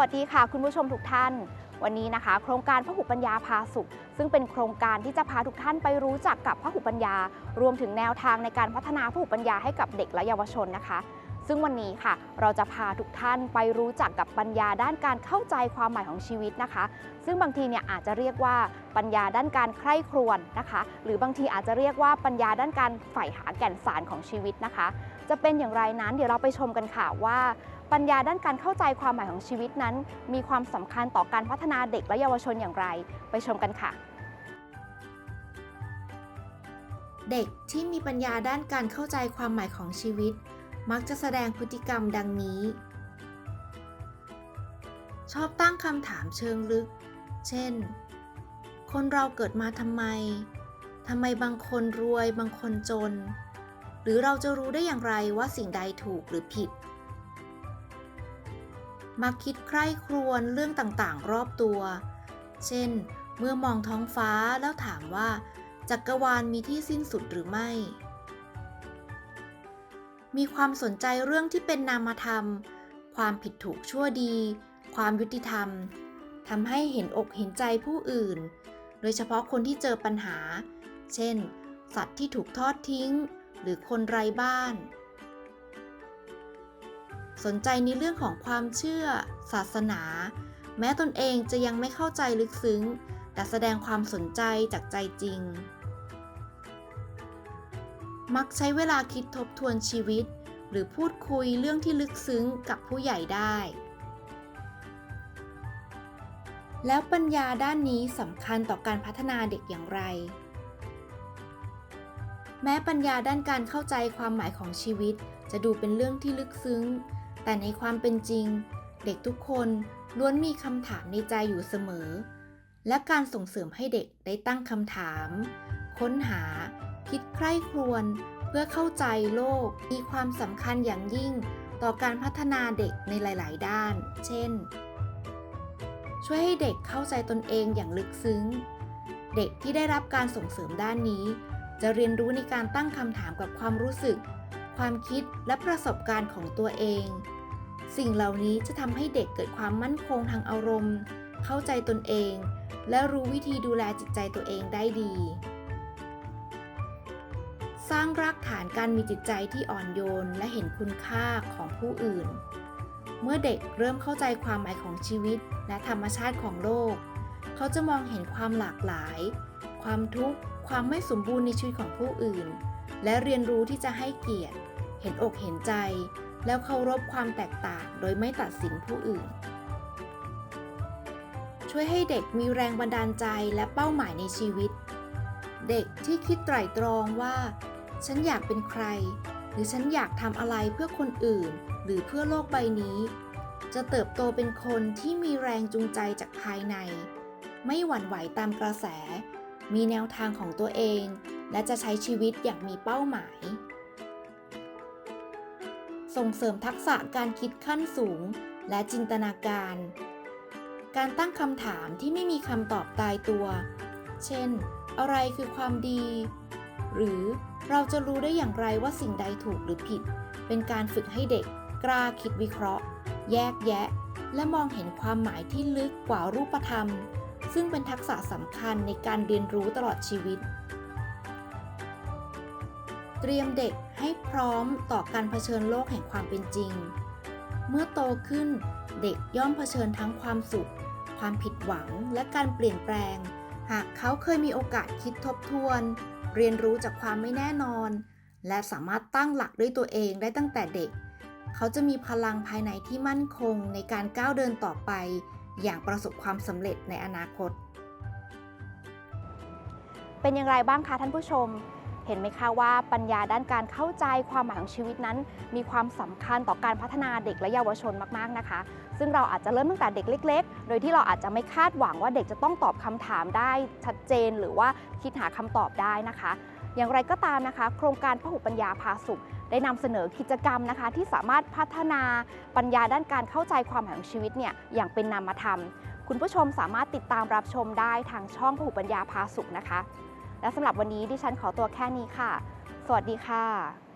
วัสดีค่ะ คุณผู้ชมทุกท่าน วันนี้นะคะ โครงการพหุปัญญาพาสุข ซึ่งเป็นโครงการที่จะพาทุกท่านไปรู้จักกับพหุปัญญา รวมถึงแนวทางในการพัฒนาพหุปัญญาให้กับเด็กและเยาวชนนะคะ ซึ่งวันนี้ค่ะ เราจะพาทุกท่านไปรู้จักกับปัญญาด้านการเข้าใจความหมายของชีวิตนะคะ ซึ่งบางทีเนี่ยอาจจะเรียกว่าปัญญาด้านการใคร่ครวญนะคะ หรือบางทีอาจจะเรียกว่าปัญญาด้านการใฝ่หาแก่นสารของชีวิตนะคะ จะเป็นอย่างไรนั้นเดี๋ยวเราไปชมกันค่ะว่าปัญญาด้านการเข้าใจความหมายของชีวิตนั้น มีความสำคัญต่อการพัฒนาเด็กและเยาวชนอย่างไร ไปชมกันค่ะ เด็กที่มีปัญญาด้านการเข้าใจความหมายของชีวิต มักจะแสดงพฤติกรรมดังนี้ ชอบตั้งคำถามเชิงลึก เช่น คนเราเกิดมาทำไม ทำไมบางคนรวยบางคนจน หรือเราจะรู้ได้อย่างไรว่าสิ่งใดถูกหรือผิด มักคิดใคร่ครวญเรื่องต่างๆ รอบตัว เช่น เมื่อมองท้องฟ้าแล้วถามว่าจักรวาลมีที่สิ้นสุดหรือไม่ มีความสนใจเรื่องที่เป็นนามธรรม ความผิดถูกชั่วดี ความยุติธรรมทำให้เห็นอกเห็นใจผู้อื่น โดยเฉพาะคนที่เจอปัญหา เช่น สัตว์ที่ถูกทอดทิ้ง หรือคนไร้บ้าน สนใจในเรื่องของความเชื่อ ศาสนา แม้ตนเองจะยังไม่เข้าใจลึกซึ้ง แต่แสดงความสนใจจากใจจริง มักใช้เวลาคิดทบทวนชีวิต หรือพูดคุยเรื่องที่ลึกซึ้งกับผู้ใหญ่ได้ แล้วปัญญาด้านนี้สำคัญต่อการพัฒนาเด็กอย่างไร แม้ปัญญาด้านการเข้าใจความหมายของชีวิต จะดูเป็นเรื่องที่ลึกซึ้ง แต่ในความเป็นจริง เด็กทุกคนล้วนมีคำถามในใจอยู่เสมอ และการส่งเสริมให้เด็กได้ตั้งคำถาม ค้นหา คิดใคร่ครวญเพื่อเข้าใจโลกมีความสำคัญอย่างยิ่งต่อการพัฒนาเด็กในหลาย ๆ ด้าน เช่น ช่วยให้เด็กเข้าใจตนเองอย่างลึกซึ้ง เด็กที่ได้รับการส่งเสริมด้านนี้ จะเรียนรู้ในการตั้งคำถามกับความรู้สึก ความคิดและประสบการณ์ของตัวเอง สิ่งเหล่านี้จะทำให้เด็กเกิดความมั่นคงทางอารมณ์ เข้าใจตนเอง และรู้วิธีดูแลจิตใจตัวเองได้ดี สร้างรากฐานการมีจิตใจที่อ่อนโยนและเห็นคุณค่าของผู้อื่น เมื่อเด็กเริ่มเข้าใจความหมายของชีวิตและธรรมชาติของโลก เขาจะมองเห็นความหลากหลาย ความทุกข์ ความไม่สมบูรณ์ในชีวิตของผู้อื่น และเรียนรู้ที่จะให้เกียรติ เห็นอกเห็นใจ แล้วเคารพความแตกต่างโดยไม่ตัดสินผู้อื่น ช่วยให้เด็กมีแรงบันดาลใจและเป้าหมายในชีวิตเด็กที่คิดไตร่ตรองว่า ฉันอยากเป็นใคร หรือฉันอยากทำอะไรเพื่อคนอื่น หรือเพื่อโลกใบนี้ จะเติบโตเป็นคนที่มีแรงจูงใจจากภายใน ไม่หวั่นไหวตามกระแส มีแนวทางของตัวเอง และจะใช้ชีวิตอย่างมีเป้าหมาย ส่งเสริมทักษะการคิดขั้นสูง และจินตนาการ การตั้งคำถามที่ไม่มีคำตอบตายตัว เช่น อะไรคือความดี หรือ เราจะรู้ได้อย่างไรว่าสิ่งใดถูกหรือผิด เป็นการฝึกให้เด็กกล้าคิดวิเคราะห์ แยกแยะ และมองเห็นความหมายที่ลึกกว่ารูปธรรม ซึ่งเป็นทักษะสำคัญในการเรียนรู้ตลอดชีวิต เตรียมเด็กให้พร้อมต่อการเผชิญโลกแห่งความเป็นจริง เมื่อโตขึ้นเด็กย่อมเผชิญทั้งความสุข ความผิดหวังและการเปลี่ยนแปลง หากเขาเคยมีโอกาสคิดทบทวน เรียนรู้จากความไม่แน่นอน และสามารถตั้งหลักด้วยตัวเองได้ตั้งแต่เด็ก เขาจะมีพลังภายในที่มั่นคงในการก้าวเดินต่อไป อย่างประสบความสำเร็จในอนาคต เป็นอย่างไรบ้างคะท่านผู้ชม เห็นไหมคะว่าปัญญาด้านการเข้าใจความหมายของชีวิตนั้น มีความสำคัญต่อการพัฒนาเด็กและเยาวชนมากๆนะคะ ซึ่งเราอาจจะเริ่มตั้งแต่เด็กเล็ก ๆ โดยที่เราอาจจะไม่คาดหวังว่าเด็กจะต้องตอบคำถามได้ชัดเจน หรือว่าคิดหาคำตอบได้นะคะ อย่างไรก็ตามนะคะ โครงการพหุปัญญาพาสุขได้นำเสนอกิจกรรมนะคะ ที่สามารถพัฒนาปัญญาด้านการเข้าใจความหมายของชีวิตเนี่ยอย่างเป็นนามธรรม คุณผู้ชมสามารถติดตามรับชมได้ทางช่องพหุปัญญาพาสุขนะคะ และสำหรับวันนี้ดิฉันขอตัวแค่นี้ค่ะ สวัสดีค่ะ